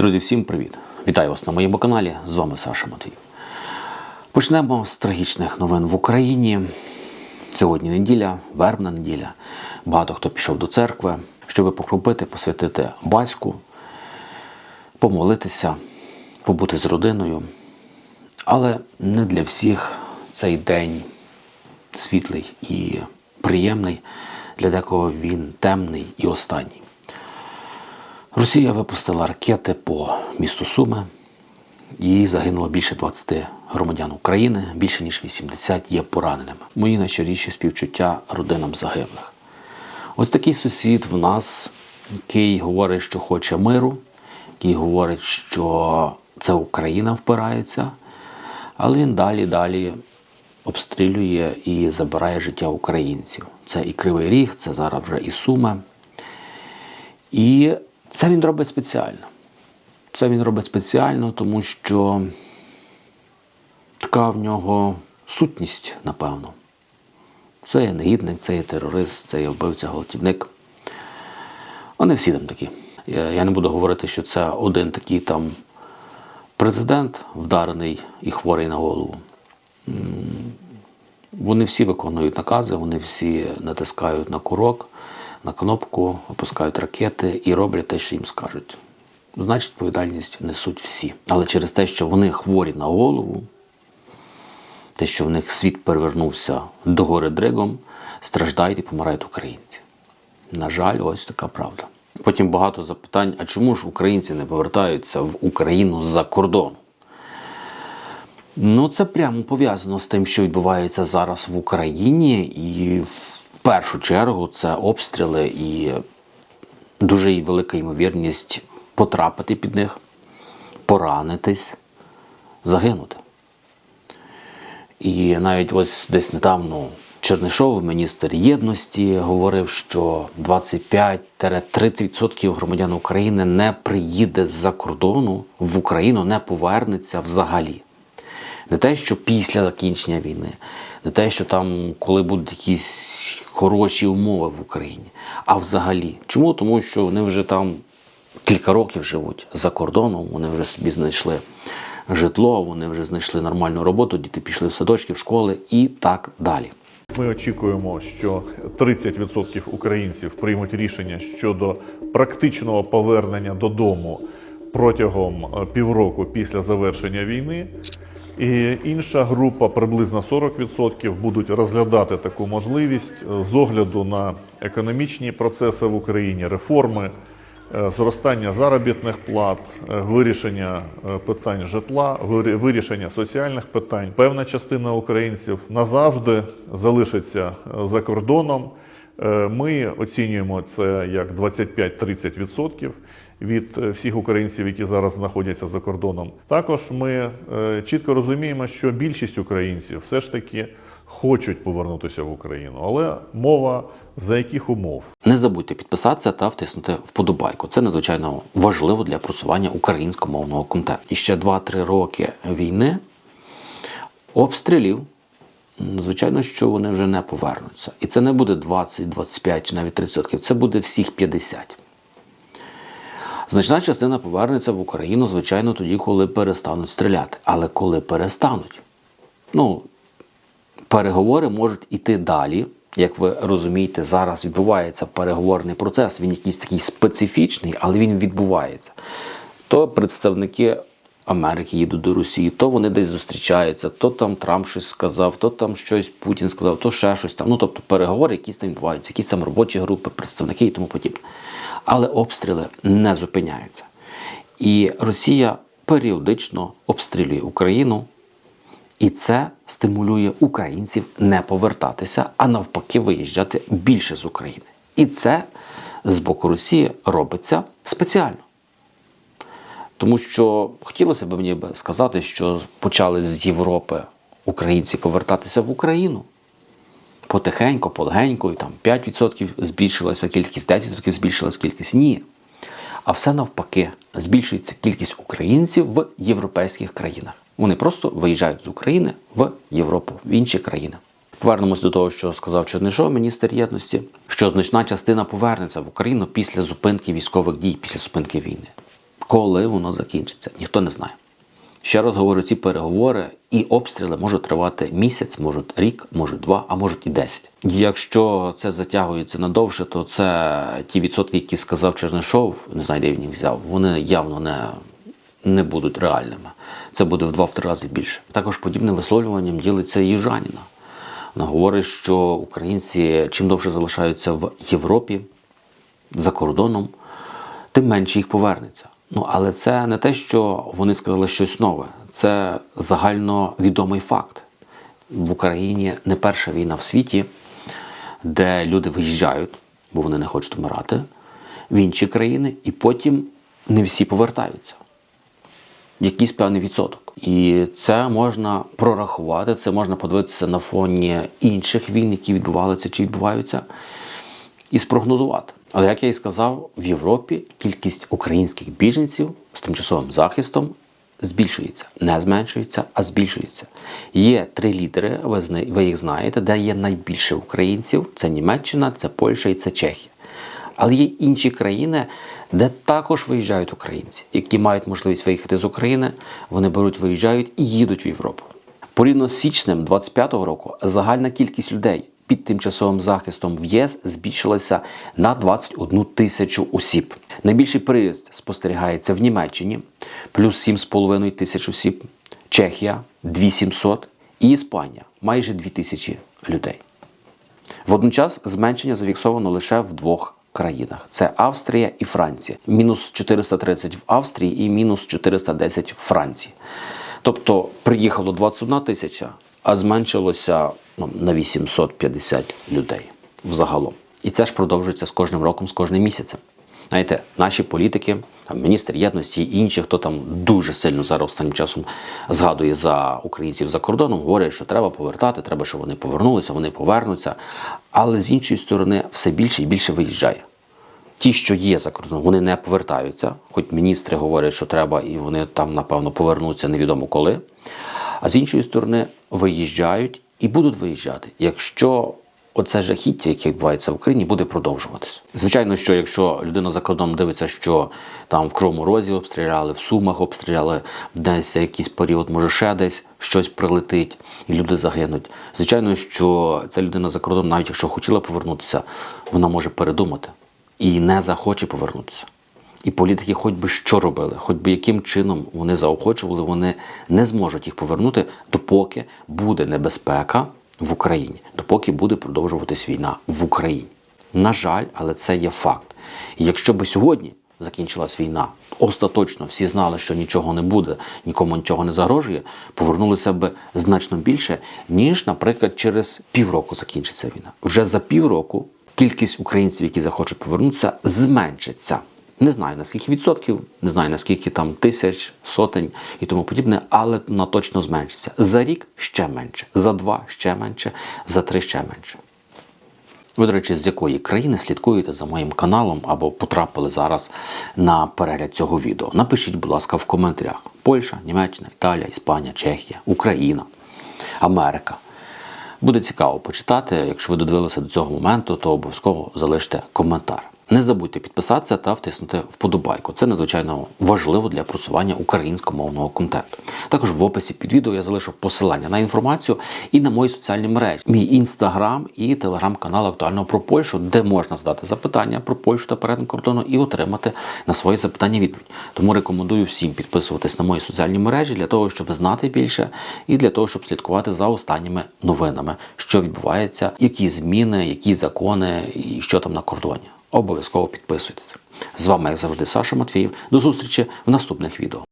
Друзі, всім привіт! Вітаю вас на моєму каналі. З вами Саша Матвій. Почнемо з трагічних новин в Україні. Сьогодні неділя, вербна неділя. Багато хто пішов до церкви, щоб покропити, посвятити батьку, помолитися, побути з родиною. Але не для всіх цей день світлий і приємний. Для декого він темний і останній. Росія випустила ракети по місту Суми і загинуло більше 20 громадян України, більше ніж 80 є пораненими. Мої найщиріші співчуття родинам загиблих. Ось такий сусід в нас, який говорить, що хоче миру, який говорить, що це Україна впирається, але він далі далі обстрілює і забирає життя українців. Це і Кривий Ріг, це зараз вже і Суми. І це він робить спеціально. Це він робить спеціально, тому що така в нього сутність, напевно. Це є негідник, це є терорист, це є вбивця, гвалтівник. Вони всі там такі. Я не буду говорити, що це один такий там президент, вдарений і хворий на голову. Вони всі виконують накази, вони всі натискають на курок, на кнопку, опускають ракети і роблять те, що їм скажуть. Значить, відповідальність несуть всі. Але через те, що вони хворі на голову, те, що в них світ перевернувся догори дригом, страждають і помирають українці. На жаль, ось така правда. Потім багато запитань: а чому ж українці не повертаються в Україну з-за кордону? Ну, це прямо пов'язано з тим, що відбувається зараз в Україні, і в першу чергу це обстріли і дуже велика ймовірність потрапити під них, поранитись, загинути. І навіть ось десь недавно Чернишов, міністр єдності, говорив, що 25-30% громадян України не приїде з-за кордону в Україну, не повернеться взагалі. Не те, що після закінчення війни, не те, що там, коли будуть якісь хороші умови в Україні, а взагалі. Чому? Тому що вони вже там кілька років живуть за кордоном, вони вже собі знайшли житло, вони вже знайшли нормальну роботу, діти пішли в садочки, в школи і так далі. Ми очікуємо, що 30% українців приймуть рішення щодо практичного повернення додому протягом е, півроку після завершення війни. І інша група, приблизно 40%, будуть розглядати таку можливість е, з огляду на економічні процеси в Україні, реформи, е, зростання заробітних плат, е, вирішення питань житла, вирі- вирішення соціальних питань. Певна частина українців назавжди залишиться за кордоном. Е, Ми оцінюємо це як 25-30% від е, всіх українців, які зараз знаходяться за кордоном. Також ми е, чітко розуміємо, що більшість українців все ж таки хочуть повернутися в Україну, але мова за яких умов? Не забудьте підписатися та втиснути вподобайку. Це надзвичайно важливо для просування українськомовного контенту. І ще 2-3 роки війни, обстрілів, звичайно, що вони вже не повернуться. І це не буде 20, 25 чи навіть 30%, це буде всіх 50%. Значна частина повернеться в Україну, звичайно, тоді, коли перестануть стріляти. Але коли перестануть, ну, переговори можуть іти далі. Як ви розумієте, зараз відбувається переговорний процес. Він якийсь такий специфічний, але він відбувається. То представники Америки їдуть до Росії, то вони десь зустрічаються, то там Трамп щось сказав, то там щось Путін сказав, то ще щось там. Ну тобто переговори, якісь там відбуваються, якісь там робочі групи, представники і тому подібне. Але обстріли не зупиняються. І Росія періодично обстрілює Україну. І це стимулює українців не повертатися, а навпаки, виїжджати більше з України. І це з боку Росії робиться спеціально. Тому що хотілося б мені сказати, що почали з Європи українці повертатися в Україну. Потихеньку, полегеньку, і там 5% збільшилася кількість, 10% збільшилася кількість. Ні. А все навпаки, збільшується кількість українців в європейських країнах. Вони просто виїжджають з України в Європу, в інші країни. Повернемось до того, що сказав Чернишов, міністр єдності, що значна частина повернеться в Україну після зупинки військових дій, після зупинки війни. Коли воно закінчиться, ніхто не знає. Ще раз говорю, ці переговори і обстріли можуть тривати місяць, можуть рік, можуть два, а можуть і десять. Якщо це затягується надовше, то це ті відсотки, які сказав Чернишов, не знаю, де він їх взяв, вони явно не, не будуть реальними. Це буде в два-три рази більше. Також подібним висловлюванням ділиться Южаніна. Вона говорить, що українці чим довше залишаються в Європі за кордоном, тим менше їх повернеться. Ну, але це не те, що вони сказали щось нове. Це загальновідомий факт. В Україні не перша війна в світі, де люди виїжджають, бо вони не хочуть вмирати, в інші країни, і потім не всі повертаються. Якийсь певний відсоток. І це можна прорахувати, це можна подивитися на фоні інших війн, які відбувалися чи відбуваються, і спрогнозувати. Але як я і сказав, в Європі кількість українських біженців з тимчасовим захистом збільшується, не зменшується, а збільшується. Є три лідери, ви їх знаєте, де є найбільше українців: це Німеччина, це Польща і це Чехія. Але є інші країни, де також виїжджають українці, які мають можливість виїхати з України, вони беруть, виїжджають і їдуть в Європу. Порівняно з січнем 25-го року загальна кількість людей під тимчасовим захистом в ЄС збільшилася на 21 тисячу осіб. Найбільший приїзд спостерігається в Німеччині плюс 7,5 тисяч осіб, Чехія 2700 і Іспанія майже 2 тисячі людей. Водночас зменшення зафіксовано лише в двох країнах: це Австрія і Франція. Мінус 430 в Австрії і мінус 410 в Франції. Тобто приїхало 21 тисяча, а зменшилося ну, на 850 людей взагалом. І це ж продовжується з кожним роком, з кожним місяцем. Знаєте, наші політики, там, міністр єдності і інші, хто там дуже сильно зараз останнім часом згадує за українців за кордоном, говорять, що треба повертати, треба, щоб вони повернулися, вони повернуться. Але з іншої сторони, все більше і більше виїжджає. Ті, що є за кордоном, вони не повертаються, хоч міністри говорять, що треба, і вони там, напевно, повернуться невідомо коли. А з іншої сторони, виїжджають і будуть виїжджати, якщо оце жахіття, яке відбувається в Україні, буде продовжуватися. Звичайно, що якщо людина за кордоном дивиться, що там в Кривому Розі обстріляли, в Сумах обстріляли, десь якийсь період, може ще десь щось прилетить, і люди загинуть. Звичайно, що ця людина за кордоном, навіть якщо хотіла повернутися, вона може передумати і не захоче повернутися. І політики, хоч би що робили, хоч би яким чином вони заохочували, вони не зможуть їх повернути, допоки буде небезпека в Україні, допоки буде продовжуватись війна в Україні. На жаль, але це є факт. І якщо би сьогодні закінчилась війна, остаточно всі знали, що нічого не буде, нікому нічого не загрожує, повернулися б значно більше, ніж, наприклад, через півроку закінчиться війна. Вже за півроку кількість українців, які захочуть повернутися, зменшиться. Не знаю наскільки відсотків, не знаю наскільки там тисяч, сотень і тому подібне, але на точно зменшиться. За рік ще менше, за два ще менше, за три ще менше. Ви, до речі, з якої країни слідкуєте за моїм каналом або потрапили зараз на перегляд цього відео? Напишіть, будь ласка, в коментарях: Польща, Німеччина, Італія, Іспанія, Чехія, Україна, Америка. Буде цікаво почитати. Якщо ви додивилися до цього моменту, то обов'язково залиште коментар. Не забудьте підписатися та втиснути вподобайку. Це надзвичайно важливо для просування українськомовного контенту. Також в описі під відео я залишу посилання на інформацію і на мої соціальні мережі, мій інстаграм і телеграм-канал актуально про Польщу, де можна задати запитання про Польщу та перетин кордону і отримати на свої запитання відповідь. Тому рекомендую всім підписуватись на мої соціальні мережі для того, щоб знати більше, і для того, щоб слідкувати за останніми новинами, що відбувається, які зміни, які закони і що там на кордоні. Обов'язково підписуйтесь. З вами, як завжди, Саша Матвіїв. До зустрічі в наступних відео.